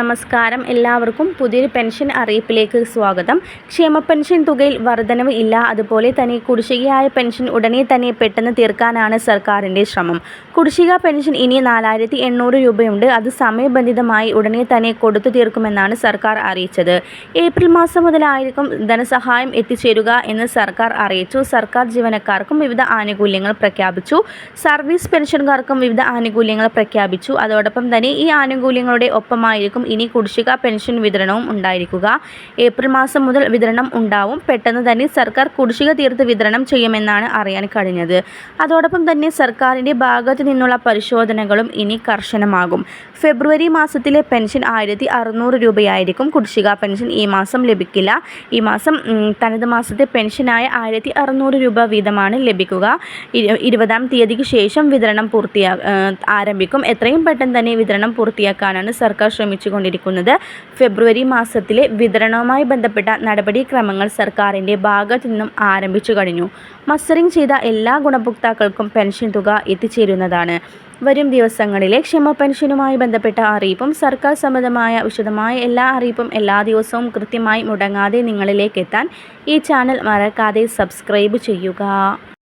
നമസ്കാരം. എല്ലാവർക്കും പുതിയൊരു പെൻഷൻ അറിയിപ്പിലേക്ക് സ്വാഗതം. ക്ഷേമ പെൻഷൻ തുകയിൽ വർധനവ് ഇല്ല. അതുപോലെ തന്നെ കുടിശ്ശികയായ പെൻഷൻ ഉടനെ തന്നെ പെട്ടെന്ന് തീർക്കാനാണ് സർക്കാരിന്റെ ശ്രമം. കുടിശ്ശിക പെൻഷൻ ഇനി നാലായിരത്തി എണ്ണൂറ് രൂപയുണ്ട്. അത് സമയബന്ധിതമായി ഉടനെ തന്നെ കൊടുത്തു തീർക്കുമെന്നാണ് സർക്കാർ അറിയിച്ചത്. ഏപ്രിൽ മാസം മുതലായിരിക്കും ധനസഹായം എത്തിച്ചേരുക എന്ന് സർക്കാർ അറിയിച്ചു. സർക്കാർ ജീവനക്കാർക്കും വിവിധ ആനുകൂല്യങ്ങൾ പ്രഖ്യാപിച്ചു. സർവീസ് പെൻഷൻകാർക്കും വിവിധ ആനുകൂല്യങ്ങൾ പ്രഖ്യാപിച്ചു. അതോടൊപ്പം തന്നെ ഈ ആനുകൂല്യങ്ങളുടെ ഒപ്പമായിരിക്കും ഇനി കുടിശ്ശിക പെൻഷൻ വിതരണവും ഉണ്ടായിരിക്കുക. ഏപ്രിൽ മാസം മുതൽ വിതരണം ഉണ്ടാവും. പെട്ടെന്ന് തന്നെ സർക്കാർ കുടിശ്ശിക തീർത്ത് വിതരണം ചെയ്യുമെന്നാണ് അറിയാൻ കഴിഞ്ഞത്. അതോടൊപ്പം തന്നെ സർക്കാരിന്റെ ഭാഗത്തു നിന്നുള്ള പരിശോധനകളും ഇനി കർശനമാകും. ഫെബ്രുവരി മാസത്തിലെ പെൻഷൻ ആയിരത്തി അറുന്നൂറ് രൂപയായിരിക്കും കുടിശ്ശിക പെൻഷൻ ഈ മാസം ലഭിക്കില്ല. ഈ മാസം തനത് മാസത്തെ പെൻഷനായ ആയിരത്തി അറുന്നൂറ് രൂപ വീതമാണ് ലഭിക്കുക. ഇരു- ഇരുപതാം തീയതിക്ക് ശേഷം വിതരണം പൂർത്തിയാ ആരംഭിക്കും. എത്രയും പെട്ടെന്ന് തന്നെ വിതരണം പൂർത്തിയാക്കാനാണ് സർക്കാർ ശ്രമിച്ചുകൊണ്ടിരിക്കുന്നത് ഫെബ്രുവരി മാസത്തിലെ വിതരണവുമായി ബന്ധപ്പെട്ട നടപടിക്രമങ്ങൾ സർക്കാരിന്റെ ഭാഗത്തു നിന്നും ആരംഭിച്ചു കഴിഞ്ഞു. മസ്റ്ററിംഗ് ചെയ്ത എല്ലാ ഗുണഭോക്താക്കൾക്കും പെൻഷൻ തുക എത്തിച്ചേരുന്നതാണ്. വരും ദിവസങ്ങളിലെ ക്ഷമ പെൻഷനുമായി ബന്ധപ്പെട്ട അറിയിപ്പും സർക്കാർ സംബന്ധമായ വിശദമായ എല്ലാ അറിയിപ്പും എല്ലാ ദിവസവും കൃത്യമായി മുടങ്ങാതെ നിങ്ങളിലേക്ക് എത്താൻ ഈ ചാനൽ മറക്കാതെ സബ്സ്ക്രൈബ് ചെയ്യുക.